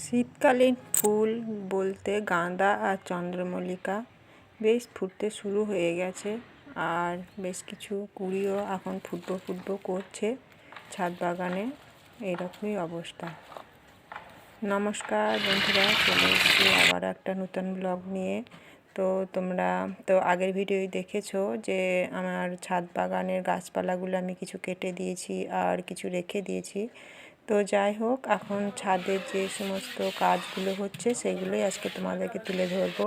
শীতকালীন ফুল বলতে গাঁদা আর চন্দ্রমল্লিকা। বেশ ফুটতে শুরু হয়ে গেছে আর বেশ কিছু কুড়িও এখন ফুটবো ফুটবো করছে ছাদ বাগানে। এইরকমই অবস্থা। নমস্কার বন্ধুরা, চলে এসেছি আবার একটা নতুন ব্লগ নিয়ে। তো তোমরা, তো আগের ভিডিওই দেখেছ যে আমার ছাদ বাগানের গাছপালাগুলো আমি কিছু কেটে দিয়েছি আর কিছু রেখে দিয়েছি। তো যাই হোক, এখন ছাদের যে সমস্ত কাজগুলো হচ্ছে সেগুলোই আজকে তোমাদেরকে তুলে ধরবো।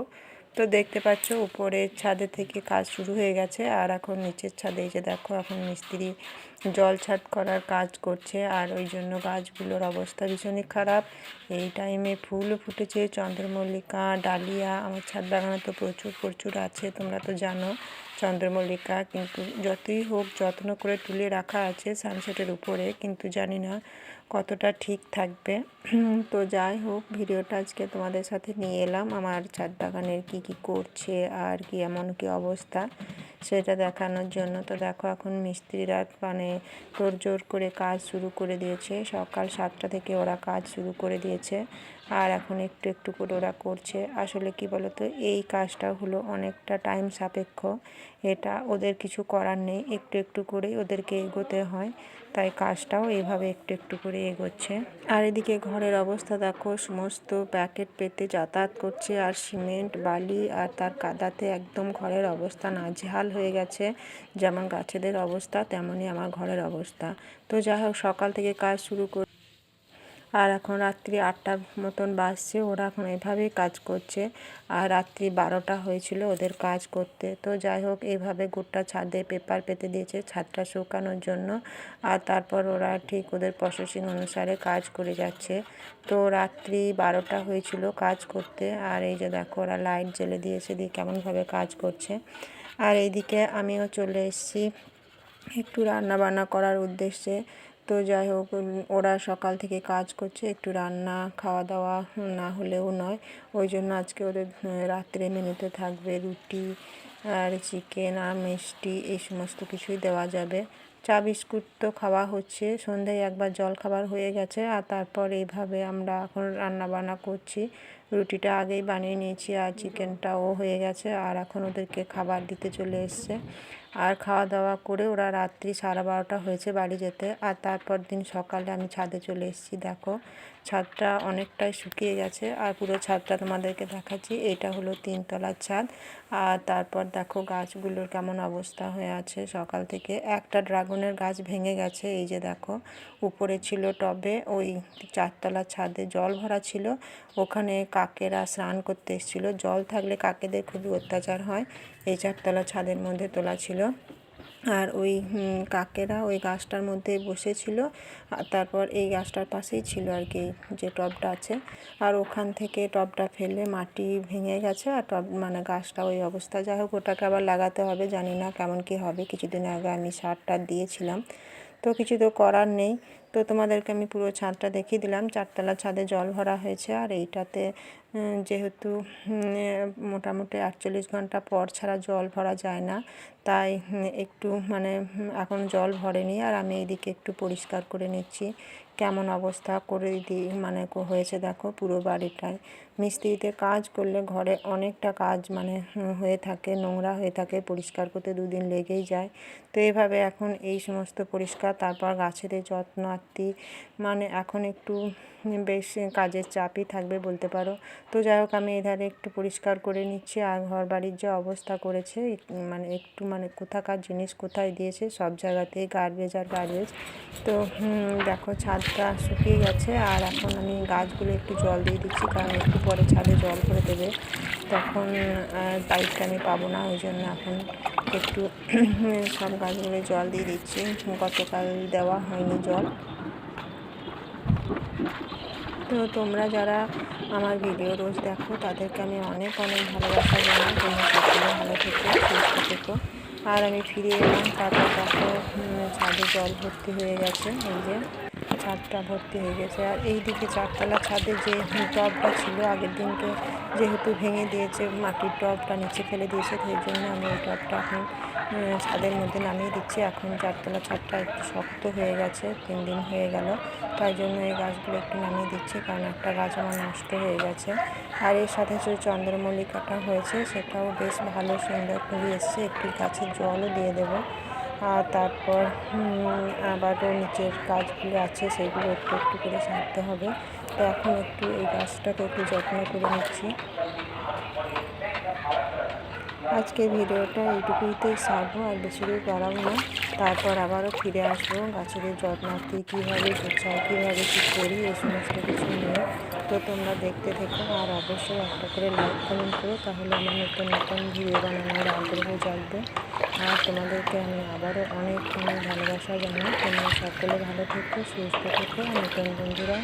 তো দেখতে পাচ্ছ উপরের ছাদে থেকে কাজ শুরু হয়ে গেছে আর এখন নিচের ছাদে যে দেখো, এখন মিস্ত্রি জল ছাদ করার কাজ করছে আর ওই জন্য গাছগুলোর অবস্থা ভীষণই খারাপ। এই টাইমে ফুলও ফুটেছে, চন্দ্রমল্লিকা, ডালিয়া, আমার ছাদ বাগানে তো প্রচুর প্রচুর আছে, তোমরা তো জানো চন্দ্রমল্লিকা, কিন্তু যতই হোক যত্ন করে তুলে রাখা আছে সানসেটের উপরে, কিন্তু জানি না কতটা ঠিক থাকবে। তো যাই হোক, ভিডিওটা আজকে তোমাদের সাথে নিয়ে এলাম। আমার ছাদ বাগানের কী কী করছে, আর কি এমন কি অবস্থা, সেটা দেখানোর জন্য। তো দেখো, এখন মিস্ত্রিরা মানে তোড়জোড় করে কাজ শুরু করে দিয়েছে। সকাল সাতটা থেকে ওরা কাজ শুরু করে দিয়েছে। আর এখন একটু একটু করে ওরা করছে। আসলে কি বলতো, এই কাজটা হলো অনেকটা টাইম সাপেক্ষ। এটা ওদের কিছু করার নেই, একটু একটু করেই ওদেরকে এগোতে হয়। তাই কাজটাও এইভাবে একটু একটু করে এগোচ্ছে। আর এদিকে ঘরের অবস্থা দেখো, সমস্ত প্যাকেট পেতে যাতায়াত করছে। আর সিমেন্ট, বালি আর তার কাদাতে একদম ঘরের অবস্থা নাজেহাল হয়ে গেছে। যেমন গাছেদের অবস্থা, তেমনই আমার ঘরের অবস্থা। তো যাই হোক, সকাল থেকে কাজ শুরু আর এখন রাত্রি আটটার মতন বাজছে, ওরা এখন এভাবেই কাজ করছে। আর রাত্রি বারোটা হয়েছিল ওদের কাজ করতে। তো যাই হোক এইভাবে গোটা ছাদে পেপার পেতে দিয়েছে ছাদটা শুকানোর জন্য। আর তারপর ওরা ঠিক ওদের প্রসেসিং অনুসারে কাজ করে যাচ্ছে। তো রাত্রি বারোটা হয়েছিল কাজ করতে। আর এই যে দেখো, ওরা লাইট জ্বেলে দিয়েছে, দিয়ে কেমনভাবে কাজ করছে। আর এইদিকে আমিও চলে এসেছি একটু রান্না বান্না করার উদ্দেশ্যে। তো যাই হোক ওরা সকাল থেকে কাজ করছে, একটু রান্না খাওয়া দাওয়া না হলেও নয়। ওই জন্য আজকে ওদের রাত্রে মেনুতে থাকবে রুটি আর চিকেন আর মিষ্টি, এই সমস্ত কিছুই দেওয়া যাবে। চা বিস্কুট তো খাওয়া হচ্ছে, সন্ধ্যায় একবার জল খাবার হয়ে গেছে আর তারপর এইভাবে আমরা এখন রান্না বান্না করছি। রুটিটা আগেই বানিয়ে নিয়েছি আর চিকেনটাও হয়ে গেছে আর এখন ওদেরকে খাবার দিতে চলে এসছে। আর খাওয়া দাওয়া করে ওরা রাত্রি সাড়ে বারোটা হয়েছে বাড়ি যেতে। আর তারপর দিন সকালে আমি ছাদে চলে এসেছি, দেখো। ছাদটা অনেকটাই শুকিয়ে গেছে। আর পুরো ছাদটা তোমাদেরকে দেখাচ্ছি। এটা হলো তিনতলার ছাদ। আর তারপর দেখো গাছগুলোর কেমন অবস্থা হয়ে আছে সকাল থেকে। একটা ড্রাগনের গাছ ভেঙে গেছে, এই যে দেখো। উপরে ছিল টবে, ওই চারতলার ছাদে জল ভরা ছিল। ওখানে কাকেরা স্নান করতে এসেছিল। জল থাকলে কাকেদের খুবই অত্যাচার হয়। এই চারতলা ছাদের মধ্যে তোলা ছিল। আর ওই কাকেরা ওই গাছটার মধ্যে বসেছিল। আর তারপর এই গাছটার পাশেই ছিল আর কি, যে টবটা আছে। আর ওখান থেকে টবটা ফেলে মাটি ভেঙে গেছে। আর টব মানে গাছটা ওই অবস্থা। যাই হোক, ওটাকে আবার লাগাতে হবে। জানি না কেমন কি হবে। কিছুদিন আগে আমি সারটা দিয়েছিলাম। তো কিছু তো করার নেই। তো তোমাদেরকে আমি পুরো ছাদটা দেখিয়ে দিলাম। চারতলা ছাদে জল ভরা হয়েছে আর এইটাতে যেহেতু মোটামুটি আটচল্লিশ ঘণ্টা পর ছাড়া জল ভরা যায় না, তাই একটু মানে এখন জল ভরেনি আর আমি এইদিকে একটু পরিষ্কার করে নিচ্ছি। কেমন অবস্থা করে দিই মানে হয়েছে দেখো পুরো বাড়িটায়। মিস্ত্রিতে কাজ করলে ঘরে অনেকটা কাজ মানে হয়ে থাকে, নোংরা হয়ে থাকে, পরিষ্কার করতে দুদিন লেগেই যায়। তো এইভাবে এখন এই সমস্ত পরিষ্কার, তারপর গাছেদের যত্ন আত্মি মানে এখন একটু বেশ কাজের চাপই থাকবে বলতে পারো। তো যাই হোক, আমি এধারে একটু পরিষ্কার করে নিচ্ছি। আর ঘর বাড়ির যে অবস্থা করেছে মানে একটু মানে কোথাকার জিনিস কোথায় দিয়েছে, সব জায়গাতেই গার্বেজ আর গার্বেজ তো দেখো ছাদটা শুকিয়ে গেছে। আর এখন আমি গাছগুলো একটু জল দিয়ে দিচ্ছি, কারণ একটু পরে ছাদে জল করে দেবে। তখন পাইপটা আমি পাবো না, ওই জন্য এখন একটু সব গাছগুলো জল দিয়ে দিচ্ছি। গতকাল দেওয়া হয়নি জল। তো তোমরা যারা আমার ভিডিও রোজ দেখো, তাদেরকে আমি অনেক অনেক ভালোবাসা জানাই। তোমরা সকলে ভালো থেকো, সুস্থ থেকো। আর আমি ফিরে এলাম, তারপর দেখো ছাদে জল ভর্তি হয়ে গেছে, এই যে ছাদটা ভর্তি হয়ে গেছে। আর এই দিকে চারতলা ছাদে যে টবটা ছিল, আগের দিনকে যেহেতু ভেঙে দিয়েছে, মাটির টবটা নিচে ফেলে দিয়েছে, সেই জন্য আমি এই টবটা এখন ছাদের মধ্যে নামিয়ে দিচ্ছি। এখন চারতলা ছাদটা একটু শক্ত হয়ে গেছে, তিন দিন হয়ে গেল। তাই জন্য এই গাছগুলো একটু নামিয়ে দিচ্ছি, কারণ একটা গাছ আমার নষ্ট হয়ে গেছে। আর এর সাথে যে চন্দ্রমল্লিকাটা হয়েছে, সেটাও বেশ ভালো, সুন্দর করে এসছে। একটু গাছের জলও দিয়ে দেবো। আর তারপর আবারও নিচের গাছগুলো আছে, সেগুলো একটু একটু করে সারতে হবে। তো এখন একটু এই গাছটাকে একটু যত্ন করে নিচ্ছি। আজকে ভিডিওটা এইটুকুইতেই সারবো, আর বেশি দূর বাড়াবো না। তারপর আবারও ফিরে আসব গাছের যত্নার্থী কীভাবে গোছাই কীভাবে কী করি, এই সমস্ত কিছু নিয়ে। তো তোমরা দেখতে থেকো, আর অবশ্যই একটা করে লাইক কমেন্ট করো, তাহলে আমার নতুন নতুন ভিডিও বানানোর আগ্রহ জাগবে। আর তোমাদেরকে আমি আবারও অনেক অনেক ভালোবাসা জানাই। তোমরা সকলে ভালো থেকো, সুস্থ থেকো নতুন বন্ধুরা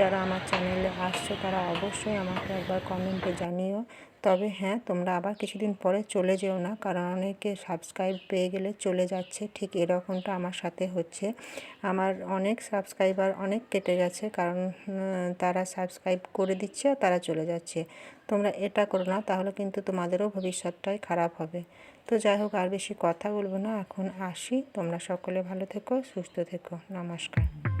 যারা আমার চ্যানেলে আসছো, তারা অবশ্যই আমাকে একবার কমেন্টে জানিও। তবে হ্যাঁ তোমরা আবার কিছুদিন পরে চলে যেও না, কারণ অনেকে সাবস্ক্রাইব পেয়ে গেলে চলে যাচ্ছে, ঠিক এরকমটা আমার সাথে হচ্ছে। আমার অনেক সাবস্ক্রাইবার অনেক কেটে গেছে, কারণ তারা সাবস্ক্রাইব করে দিচ্ছে আর তারা চলে যাচ্ছে। তোমরা এটা করো না, তাহলে কিন্তু তোমাদেরও ভবিষ্যৎটাই খারাপ হবে। তো যাই হোক, আর বেশি কথা বলব না, এখন আসি। তোমরা সকলে ভালো থেকো, সুস্থ থেকো। নমস্কার।